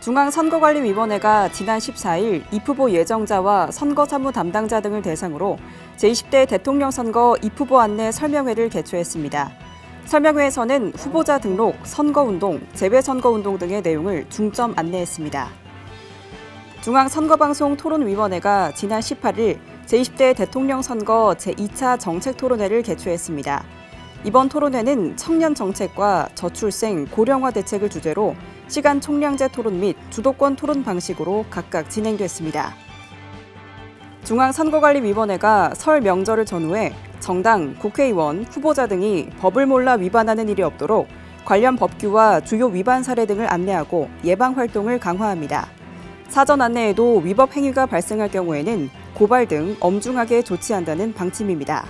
중앙선거관리위원회가 지난 14일 입후보 예정자와 선거사무 담당자 등을 대상으로 제20대 대통령 선거 입후보 안내 설명회를 개최했습니다. 설명회에서는 후보자 등록, 선거운동, 재외선거운동 등의 내용을 중점 안내했습니다. 중앙선거방송 토론위원회가 지난 18일 제20대 대통령 선거 제2차 정책 토론회를 개최했습니다. 이번 토론회는 청년 정책과 저출생, 고령화 대책을 주제로 시간 총량제 토론 및 주도권 토론 방식으로 각각 진행됐습니다. 중앙선거관리위원회가 설 명절을 전후해 정당, 국회의원, 후보자 등이 법을 몰라 위반하는 일이 없도록 관련 법규와 주요 위반 사례 등을 안내하고 예방 활동을 강화합니다. 사전 안내에도 위법 행위가 발생할 경우에는 고발 등 엄중하게 조치한다는 방침입니다.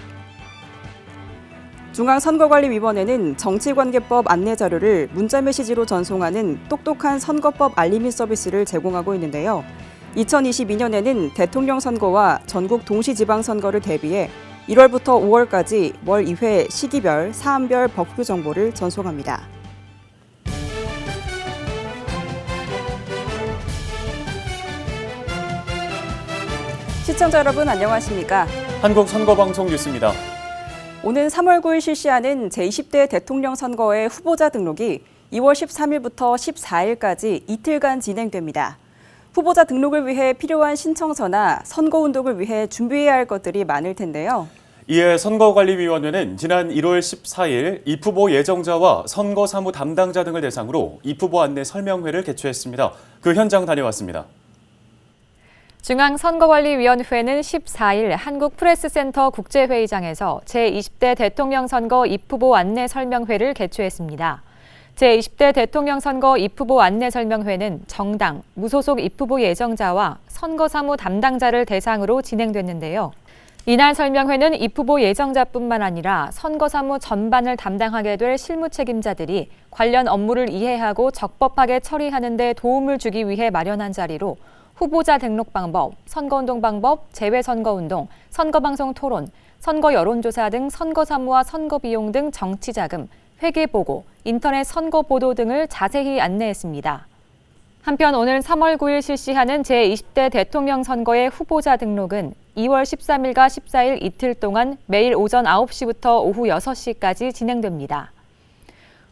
중앙선거관리위원회는 정치관계법 안내 자료를 문자 메시지로 전송하는 똑똑한 선거법 알림이 서비스를 제공하고 있는데요. 2022년에는 대통령 선거와 전국 동시지방 선거를 대비해 1월부터 5월까지 월 2회 시기별, 사안별 법규 정보를 전송합니다. 시청자 여러분 안녕하십니까? 한국 선거방송 뉴스입니다. 오는 3월 9일 실시하는 제20대 대통령 선거의 후보자 등록이 2월 13일부터 14일까지 이틀간 진행됩니다. 후보자 등록을 위해 필요한 신청서나 선거 운동을 위해 준비해야 할 것들이 많을 텐데요. 이에 선거관리위원회는 지난 1월 14일 입후보 예정자와 선거 사무 담당자 등을 대상으로 입후보 안내 설명회를 개최했습니다. 그 현장 다녀왔습니다. 중앙선거관리위원회는 14일 한국프레스센터 국제회의장에서 제20대 대통령 선거 입후보 안내 설명회를 개최했습니다. 제20대 대통령 선거 입후보 안내 설명회는 정당, 무소속 입후보 예정자와 선거 사무 담당자를 대상으로 진행됐는데요. 이날 설명회는 입후보 예정자뿐만 아니라 선거 사무 전반을 담당하게 될 실무 책임자들이 관련 업무를 이해하고 적법하게 처리하는 데 도움을 주기 위해 마련한 자리로 후보자 등록 방법, 선거운동 방법, 재외선거운동, 선거방송 토론, 선거 여론조사 등 선거 사무와 선거 비용 등 정치 자금, 회계 보고, 인터넷 선거 보도 등을 자세히 안내했습니다. 한편 오늘 3월 9일 실시하는 제20대 대통령 선거의 후보자 등록은 2월 13일과 14일 이틀 동안 매일 오전 9시부터 오후 6시까지 진행됩니다.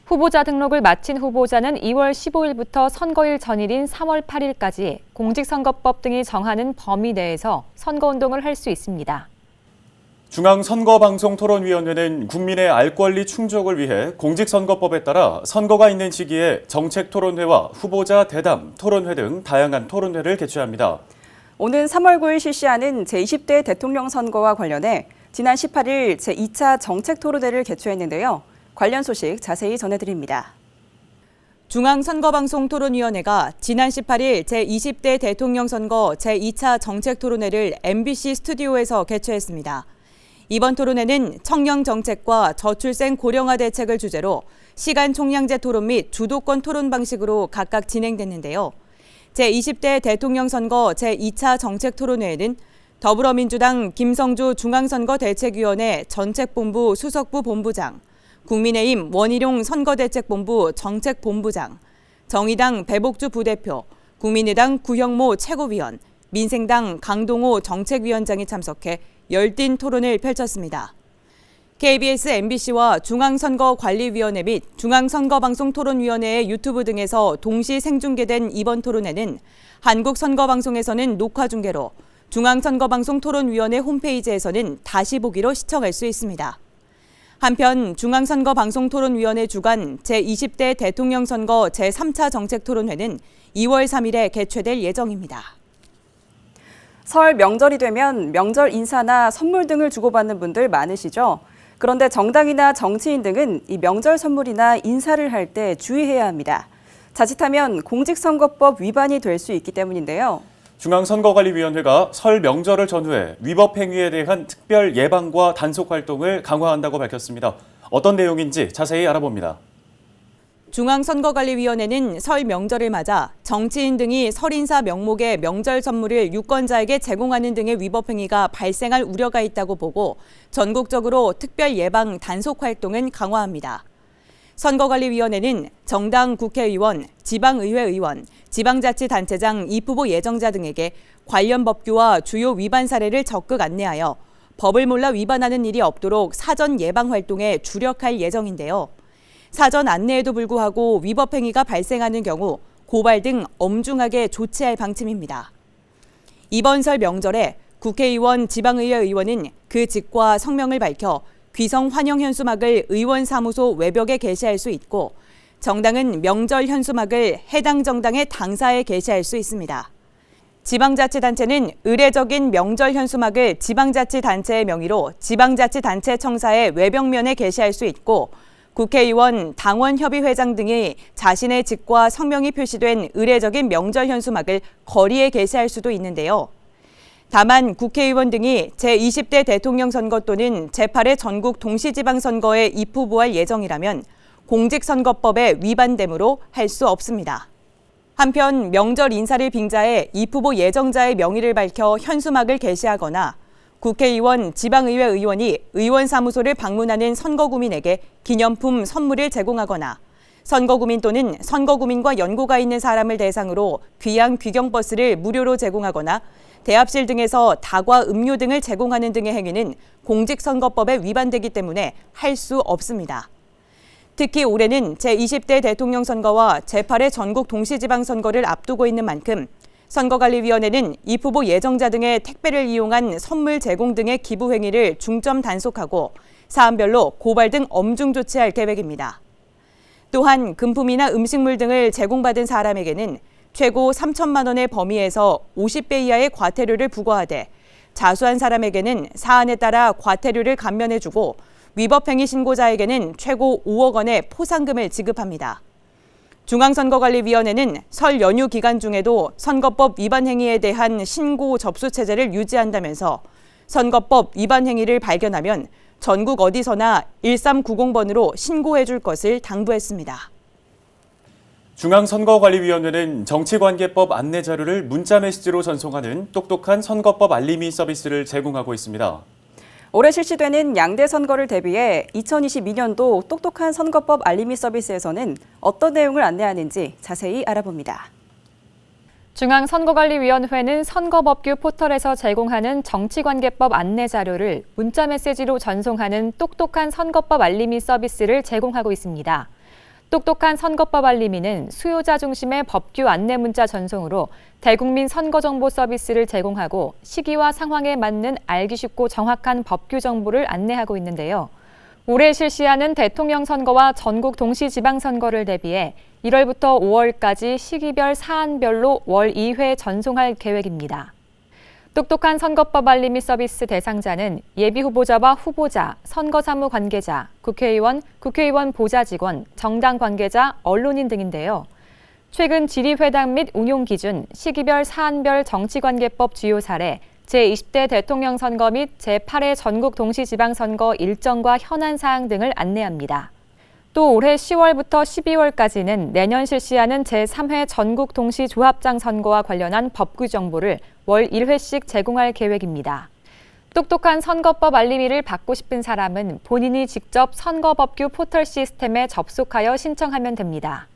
후보자 등록을 마친 후보자는 2월 15일부터 선거일 전일인 3월 8일까지 공직선거법 등이 정하는 범위 내에서 선거운동을 할 수 있습니다. 중앙선거방송토론위원회는 국민의 알 권리 충족을 위해 공직선거법에 따라 선거가 있는 시기에 정책 토론회와 후보자 대담, 토론회 등 다양한 토론회를 개최합니다. 오는 3월 9일 실시하는 제20대 대통령 선거와 관련해 지난 18일 제2차 정책 토론회를 개최했는데요. 관련 소식 자세히 전해드립니다. 중앙선거방송 토론위원회가 지난 18일 제20대 대통령 선거 제2차 정책 토론회를 MBC 스튜디오에서 개최했습니다. 이번 토론회는 청년 정책과 저출생 고령화 대책을 주제로 시간 총량제 토론 및 주도권 토론 방식으로 각각 진행됐는데요. 제20대 대통령 선거 제2차 정책 토론회에는 더불어민주당 김성주 중앙선거 대책위원회 전책본부 수석부 본부장, 국민의힘 원희룡 선거대책본부 정책본부장, 정의당 배복주 부대표, 국민의당 구형모 최고위원, 민생당 강동호 정책위원장이 참석해 열띤 토론을 펼쳤습니다. KBS, MBC와 중앙선거관리위원회 및 중앙선거방송토론위원회의 유튜브 등에서 동시 생중계된 이번 토론회는 한국선거방송에서는 녹화 중계로 중앙선거방송토론위원회 홈페이지에서는 다시 보기로 시청할 수 있습니다. 한편 중앙선거방송토론위원회 주관 제20대 대통령 선거 제3차 정책토론회는 2월 3일에 개최될 예정입니다. 설 명절이 되면 명절 인사나 선물 등을 주고받는 분들 많으시죠? 그런데 정당이나 정치인 등은 이 명절 선물이나 인사를 할 때 주의해야 합니다. 자칫하면 공직선거법 위반이 될 수 있기 때문인데요. 중앙선거관리위원회가 설 명절을 전후해 위법 행위에 대한 특별 예방과 단속 활동을 강화한다고 밝혔습니다. 어떤 내용인지 자세히 알아봅니다. 중앙선거관리위원회는 설 명절을 맞아 정치인 등이 설 인사 명목의 명절 선물을 유권자에게 제공하는 등의 위법 행위가 발생할 우려가 있다고 보고 전국적으로 특별 예방 단속 활동은 강화합니다. 선거관리위원회는 정당 국회의원, 지방의회 의원, 지방자치단체장 입후보 예정자 등에게 관련 법규와 주요 위반 사례를 적극 안내하여 법을 몰라 위반하는 일이 없도록 사전 예방 활동에 주력할 예정인데요. 사전 안내에도 불구하고 위법 행위가 발생하는 경우 고발 등 엄중하게 조치할 방침입니다. 이번 설 명절에 국회의원, 지방의회 의원은 그 직과 성명을 밝혀 귀성 환영 현수막을 의원 사무소 외벽에 게시할 수 있고 정당은 명절 현수막을 해당 정당의 당사에 게시할 수 있습니다. 지방자치단체는 의례적인 명절 현수막을 지방자치단체의 명의로 지방자치단체 청사의 외벽면에 게시할 수 있고 국회의원, 당원협의회장 등이 자신의 직과 성명이 표시된 의례적인 명절 현수막을 거리에 게시할 수도 있는데요. 다만 국회의원 등이 제20대 대통령 선거 또는 제8회 전국 동시지방선거에 입후보할 예정이라면 공직선거법에 위반되므로 할 수 없습니다. 한편 명절 인사를 빙자해 입후보 예정자의 명의를 밝혀 현수막을 게시하거나 국회의원, 지방의회 의원이 의원사무소를 방문하는 선거구민에게 기념품 선물을 제공하거나 선거구민 또는 선거구민과 연고가 있는 사람을 대상으로 귀양 귀경버스를 무료로 제공하거나 대합실 등에서 다과 음료 등을 제공하는 등의 행위는 공직선거법에 위반되기 때문에 할 수 없습니다. 특히 올해는 제20대 대통령 선거와 제8회 전국 동시지방선거를 앞두고 있는 만큼 선거관리위원회는 이 후보 예정자 등의 택배를 이용한 선물 제공 등의 기부 행위를 중점 단속하고 사안별로 고발 등 엄중 조치할 계획입니다. 또한 금품이나 음식물 등을 제공받은 사람에게는 최고 3천만 원의 범위에서 50배 이하의 과태료를 부과하되 자수한 사람에게는 사안에 따라 과태료를 감면해주고 위법행위 신고자에게는 최고 5억 원의 포상금을 지급합니다. 중앙선거관리위원회는 설 연휴 기간 중에도 선거법 위반 행위에 대한 신고 접수 체제를 유지한다면서 선거법 위반 행위를 발견하면 전국 어디서나 1390번으로 신고해 줄 것을 당부했습니다. 중앙선거관리위원회는 정치관계법 안내 자료를 문자 메시지로 전송하는 똑똑한 선거법 알림이 서비스를 제공하고 있습니다. 올해 실시되는 양대 선거를 대비해 2022년도 똑똑한 선거법 알림이 서비스에서는 어떤 내용을 안내하는지 자세히 알아봅니다. 중앙선거관리위원회는 선거법규 포털에서 제공하는 정치관계법 안내 자료를 문자 메시지로 전송하는 똑똑한 선거법 알림이 서비스를 제공하고 있습니다. 똑똑한 선거법 알림이는 수요자 중심의 법규 안내 문자 전송으로 대국민 선거 정보 서비스를 제공하고 시기와 상황에 맞는 알기 쉽고 정확한 법규 정보를 안내하고 있는데요. 올해 실시하는 대통령 선거와 전국 동시 지방 선거를 대비해 1월부터 5월까지 시기별 사안별로 월 2회 전송할 계획입니다. 똑똑한 선거법 알림이 서비스 대상자는 예비 후보자와 후보자, 선거사무 관계자, 국회의원, 국회의원 보좌 직원, 정당 관계자, 언론인 등인데요. 최근 질의회당 및 운용 기준, 시기별 사안별 정치관계법 주요 사례, 제20대 대통령 선거 및 제8회 전국 동시지방 선거 일정과 현안 사항 등을 안내합니다. 또 올해 10월부터 12월까지는 내년 실시하는 제3회 전국 동시 조합장 선거와 관련한 법 규 정보를 월 1회씩 제공할 계획입니다. 똑똑한 선거법 알림이를 받고 싶은 사람은 본인이 직접 선거법규 포털 시스템에 접속하여 신청하면 됩니다.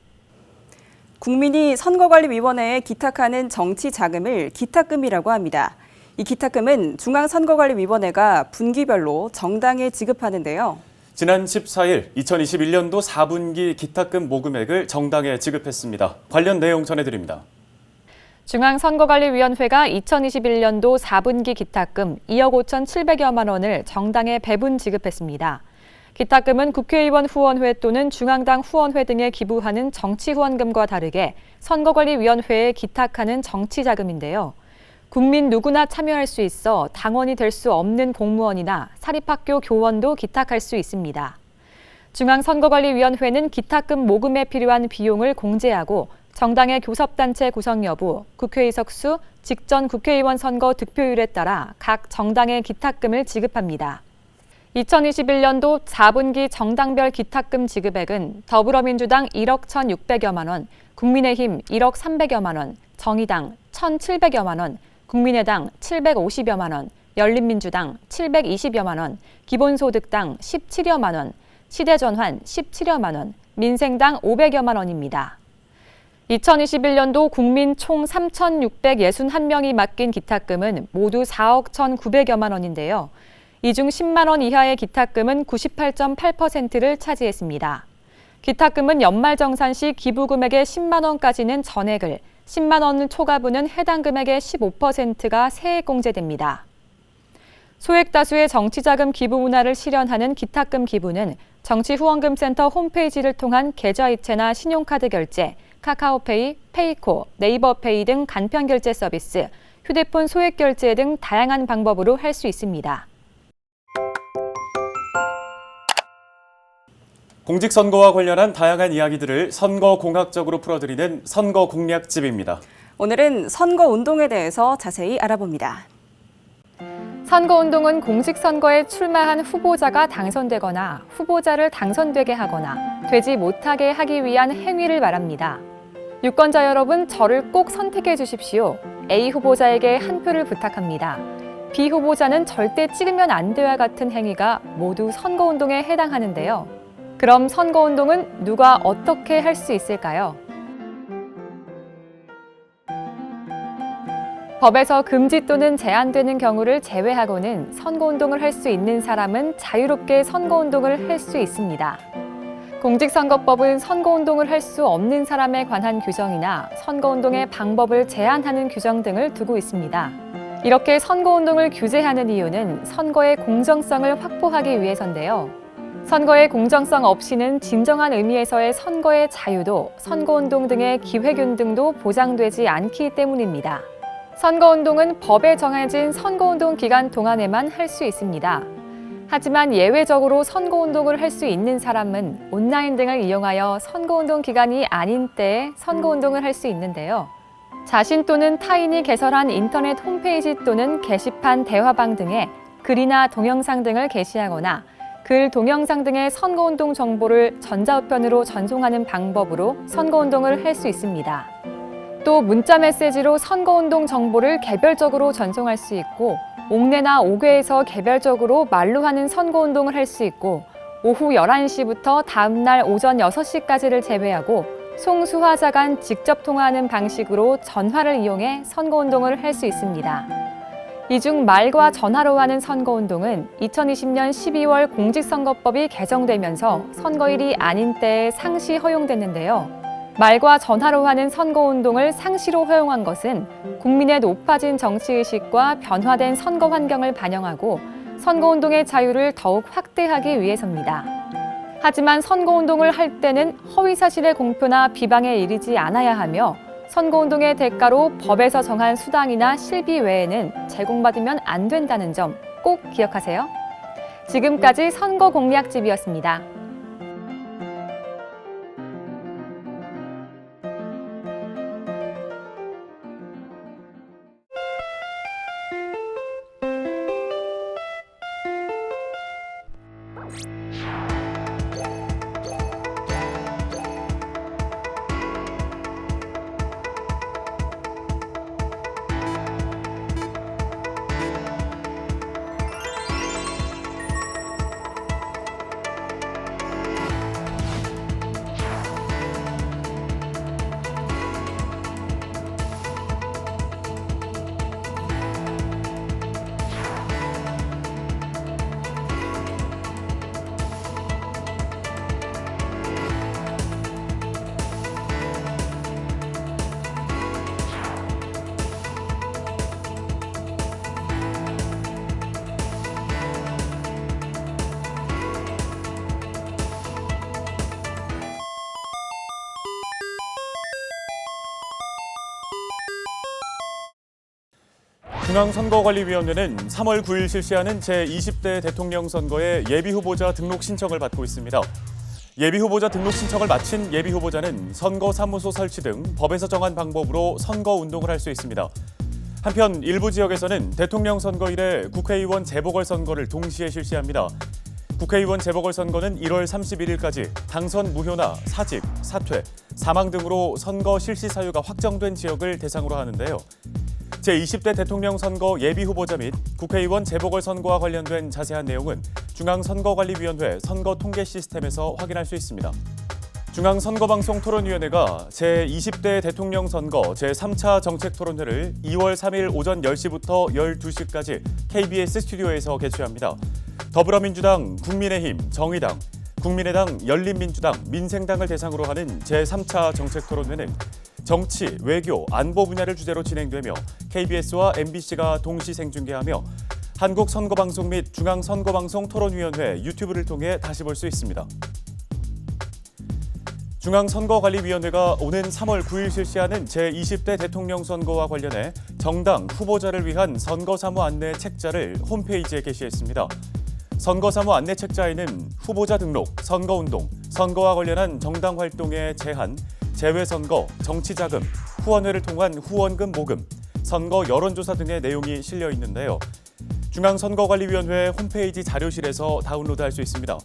국민이 선거관리위원회에 기탁하는 정치 자금을 기탁금이라고 합니다. 이 기탁금은 중앙선거관리위원회가 분기별로 정당에 지급하는데요. 지난 14일 2021년도 4분기 기탁금 모금액을 정당에 지급했습니다. 관련 내용 전해드립니다. 중앙선거관리위원회가 2021년도 4분기 기탁금 2억 5,700여만 원을 정당에 배분 지급했습니다. 기탁금은 국회의원 후원회 또는 중앙당 후원회 등에 기부하는 정치 후원금과 다르게 선거관리위원회에 기탁하는 정치 자금인데요. 국민 누구나 참여할 수 있어 당원이 될 수 없는 공무원이나 사립학교 교원도 기탁할 수 있습니다. 중앙선거관리위원회는 기탁금 모금에 필요한 비용을 공제하고 정당의 교섭단체 구성 여부, 국회 의석 수, 직전 국회의원 선거 득표율에 따라 각 정당의 기탁금을 지급합니다. 2021년도 4분기 정당별 기탁금 지급액은 더불어민주당 1억 1,600여만 원, 국민의힘 1억 300여만 원, 정의당 1,700여만 원, 국민의당 750여만 원, 열린민주당 720여만 원, 기본소득당 17여만 원, 시대전환 17여만 원, 민생당 500여만 원입니다. 2021년도 국민 총 3,661명이 맡긴 기탁금은 모두 4억 1,900여만 원인데요. 이 중 10만 원 이하의 기탁금은 98.8%를 차지했습니다. 기탁금은 연말 정산 시 기부 금액의 10만 원까지는 전액을, 10만 원 초과분은 해당 금액의 15%가 세액 공제됩니다. 소액 다수의 정치자금 기부 문화를 실현하는 기탁금 기부는 정치후원금센터 홈페이지를 통한 계좌이체나 신용카드 결제, 카카오페이, 페이코, 네이버페이 등 간편 결제 서비스, 휴대폰 소액 결제 등 다양한 방법으로 할 수 있습니다. 공직선거와 관련한 다양한 이야기들을 선거 공학적으로 풀어드리는 선거 공략집입니다. 오늘은 선거 운동에 대해서 자세히 알아봅니다. 선거 운동은 공직 선거에 출마한 후보자가 당선되거나 후보자를 당선되게 하거나 되지 못하게 하기 위한 행위를 말합니다. 유권자 여러분, 저를 꼭 선택해 주십시오. A 후보자에게 한 표를 부탁합니다. B 후보자는 절대 찍으면 안 돼와 같은 행위가 모두 선거운동에 해당하는데요. 그럼 선거운동은 누가 어떻게 할 수 있을까요? 법에서 금지 또는 제한되는 경우를 제외하고는 선거운동을 할 수 있는 사람은 자유롭게 선거운동을 할 수 있습니다. 공직선거법은 선거운동을 할 수 없는 사람에 관한 규정이나 선거운동의 방법을 제한하는 규정 등을 두고 있습니다. 이렇게 선거운동을 규제하는 이유는 선거의 공정성을 확보하기 위해서인데요. 선거의 공정성 없이는 진정한 의미에서의 선거의 자유도 선거운동 등의 기회균 등도 보장되지 않기 때문입니다. 선거운동은 법에 정해진 선거운동 기간 동안에만 할 수 있습니다. 하지만 예외적으로 선거운동을 할 수 있는 사람은 온라인 등을 이용하여 선거운동 기간이 아닌 때에 선거운동을 할 수 있는데요. 자신 또는 타인이 개설한 인터넷 홈페이지 또는 게시판 대화방 등에 글이나 동영상 등을 게시하거나 글, 동영상 등의 선거운동 정보를 전자우편으로 전송하는 방법으로 선거운동을 할 수 있습니다. 또 문자 메시지로 선거운동 정보를 개별적으로 전송할 수 있고 옥내나 옥외에서 개별적으로 말로 하는 선거운동을 할 수 있고 오후 11시부터 다음날 오전 6시까지를 제외하고 송수화자 간 직접 통화하는 방식으로 전화를 이용해 선거운동을 할 수 있습니다. 이 중 말과 전화로 하는 선거운동은 2020년 12월 공직선거법이 개정되면서 선거일이 아닌 때에 상시 허용됐는데요. 말과 전화로 하는 선거운동을 상시로 허용한 것은 국민의 높아진 정치의식과 변화된 선거 환경을 반영하고 선거운동의 자유를 더욱 확대하기 위해서입니다. 하지만 선거운동을 할 때는 허위사실의 공표나 비방에 이르지 않아야 하며 선거운동의 대가로 법에서 정한 수당이나 실비 외에는 제공받으면 안 된다는 점 꼭 기억하세요. 지금까지 선거 공략집이었습니다. 중앙선거관리위원회는 3월 9일 실시하는 제20대 대통령 선거의 예비 후보자 등록 신청을 받고 있습니다. 예비 후보자 등록 신청을 마친 예비 후보자는 선거 사무소 설치 등 법에서 정한 방법으로 선거 운동을 할 수 있습니다. 한편 일부 지역에서는 대통령 선거일에 국회의원 재보궐 선거를 동시에 실시합니다. 국회의원 재보궐 선거는 1월 31일까지 당선 무효나 사직, 사퇴, 사망 등으로 선거 실시 사유가 확정된 지역을 대상으로 하는데요. 제20대 대통령 선거 예비 후보자 및 국회의원 재보궐 선거와 관련된 자세한 내용은 중앙선거관리위원회 선거 통계 시스템에서 확인할 수 있습니다. 중앙선거방송 토론위원회가 제20대 대통령 선거 제3차 정책 토론회를 2월 3일 오전 10시부터 12시까지 KBS 스튜디오에서 개최합니다. 더불어민주당, 국민의힘, 정의당, 국민의당, 열린민주당, 민생당을 대상으로 하는 제3차 정책 토론회는 정치, 외교, 안보 분야를 주제로 진행되며 KBS와 MBC가 동시 생중계하며 한국선거방송 및 중앙선거방송 토론위원회 유튜브를 통해 다시 볼 수 있습니다. 중앙선거관리위원회가 오는 3월 9일 실시하는 제20대 대통령 선거와 관련해 정당 후보자를 위한 선거 사무 안내 책자를 홈페이지에 게시했습니다. 선거사무 안내 책자에는 후보자 등록, 선거운동, 선거와 관련한 정당 활동의 제한, 재외선거, 정치자금, 후원회를 통한 후원금 모금, 선거 여론조사 등의 내용이 실려 있는데요. 중앙선거관리위원회 홈페이지 자료실에서 다운로드할 수 있습니다.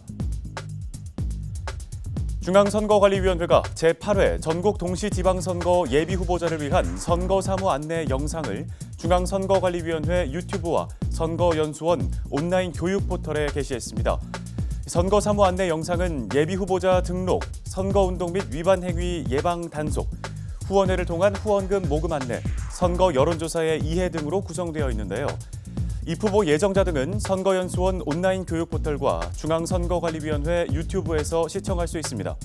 중앙선거관리위원회가 제8회 전국 동시지방선거 예비 후보자를 위한 선거사무 안내 영상을 중앙선거관리위원회 유튜브와 선거연수원 온라인 교육 포털에 게시했습니다. 선거 사무 안내 영상은 예비 후보자 등록, 선거운동 및 위반 행위 예방 단속, 후원회를 통한 후원금 모금 안내, 선거 여론조사의 이해 등으로 구성되어 있는데요. 입후보 예정자 등은 선거연수원 온라인 교육 포털과 중앙선거관리위원회 유튜브에서 시청할 수 있습니다.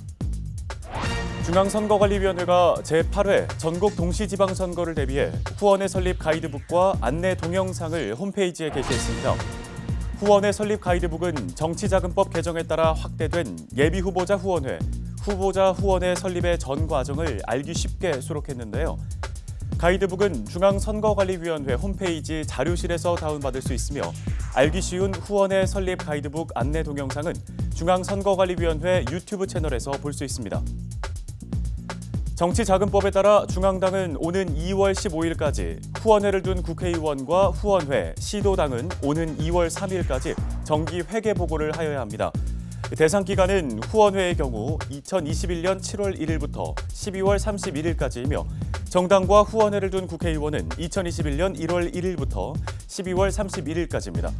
중앙선거관리위원회가 제8회 전국 동시지방선거를 대비해 후원회 설립 가이드북과 안내 동영상을 홈페이지에 게시했습니다. 후원회 설립 가이드북은 정치자금법 개정에 따라 확대된 예비후보자 후원회, 후보자 후원회 설립의 전 과정을 알기 쉽게 수록했는데요. 가이드북은 중앙선거관리위원회 홈페이지 자료실에서 다운받을 수 있으며 알기 쉬운 후원회 설립 가이드북 안내 동영상은 중앙선거관리위원회 유튜브 채널에서 볼 수 있습니다. 정치자금법에 따라 중앙당은 오는 2월 15일까지 후원회를 둔 국회의원과 후원회, 시도당은 오는 2월 3일까지 정기 회계 보고를 하여야 합니다. 대상 기간은 후원회의 경우 2021년 7월 1일부터 12월 31일까지이며 정당과 후원회를 둔 국회의원은 2021년 1월 1일부터 12월 31일까지입니다.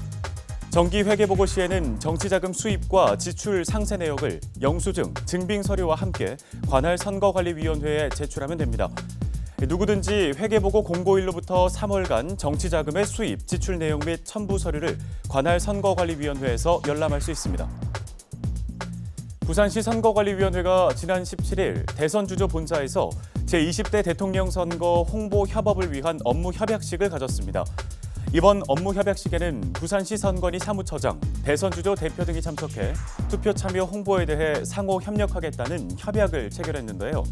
정기 회계 보고 시에는 정치자금 수입과 지출 상세 내역을 영수증, 증빙 서류와 함께 관할 선거관리위원회에 제출하면 됩니다. 누구든지 회계보고 공고일로부터 3월간 정치자금의 수입, 지출 내용 및 첨부 서류를 관할 선거관리위원회에서 열람할 수 있습니다. 부산시 선거관리위원회가 지난 17일 대선 주조 본사에서 제20대 대통령 선거 홍보 협업을 위한 업무 협약식을 가졌습니다. 이번 업무 협약식에는 부산시 선관위 사무처장, 대선 주조 대표 등이 참석해 투표 참여 홍보에 대해 상호 협력하겠다는 협약을 체결했는데요.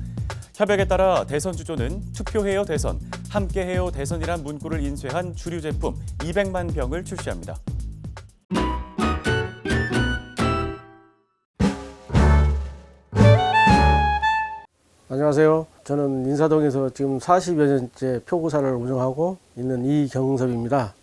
협약에 따라 대선 주조는 투표해요 대선, 함께해요 대선이란 문구를 인쇄한 주류 제품 200만 병을 출시합니다. 안녕하세요. 저는 인사동에서 지금 40여 년째 표구사를 운영하고 있는 이경섭입니다.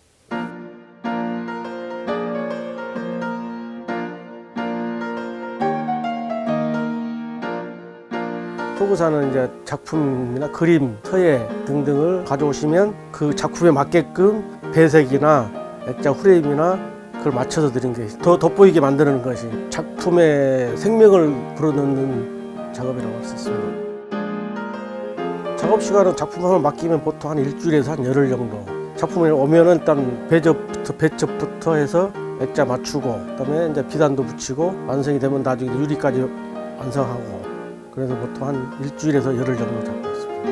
표구사는 이제 작품이나 그림, 서예 등등을 가져오시면 그 작품에 맞게끔 배색이나 액자 프레임이나 그걸 맞춰서 드린 게 더 돋보이게 만드는 것이 작품의 생명을 불어넣는 작업이라고 할 수 있습니다. 작업 시간은 작품을 맡기면 보통 한 일주일에서 한 열흘 정도. 작품을 오면은 일단 배접부터 배첩부터 해서 액자 맞추고 그다음에 이제 비단도 붙이고 완성이 되면 나중에 유리까지 완성하고 그래서 보통 한 일주일에서 열흘 정도 잡고 있습니다.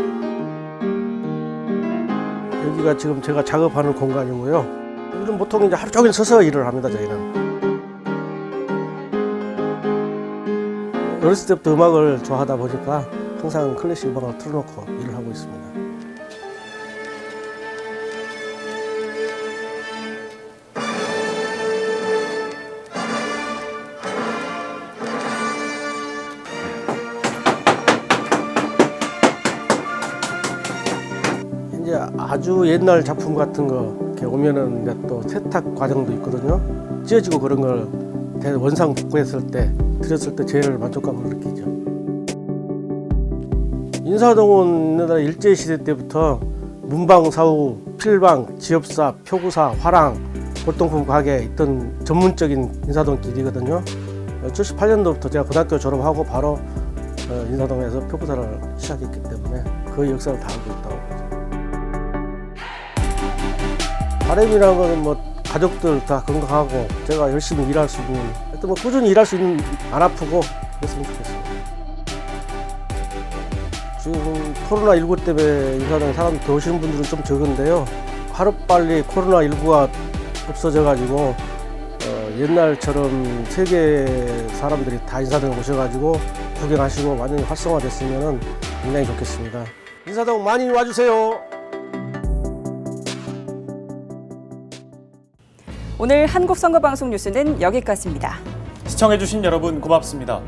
여기가 지금 제가 작업하는 공간이고요. 요즘 보통 이제 하루 종일 서서 일을 합니다 저희는. 어렸을 때부터 음악을 좋아하다 보니까 항상 클래식 음악을 틀어놓고 일을 하고 있습니다. 이제 아주 옛날 작품 같은 거 오면은 또 세탁 과정도 있거든요. 찢어지고 그런 걸 대- 원상 복구했을 때 드렸을 때 제일 만족감을 느끼죠. 인사동은 일제시대 때부터 문방, 사우, 필방, 지업사, 표구사, 화랑, 골동품 가게 있던 전문적인 인사동 길이거든요. 78년도부터 제가 고등학교 졸업하고 바로 어, 인사동에서 표구사를 시작했기 때문에 그 역사를 다 알고 있다고 보죠. 바람이라는 것은 뭐 가족들 다 건강하고 제가 열심히 일할 수 있는 하여튼 뭐 꾸준히 일할 수 있는 안 아프고 그랬으면 좋겠습니다. 지금 코로나19 때문에 인사동에 사람 들어오시는 분들은 좀 적은데요. 하루빨리 코로나19가 없어져가지고 어, 옛날처럼 세계 사람들이 다 인사동 오셔가지고 구경하시고 완전히 활성화됐으면 굉장히 좋겠습니다. 인사동 많이 와주세요. 오늘 한국선거방송 뉴스는 여기까지입니다. 시청해주신 여러분 고맙습니다.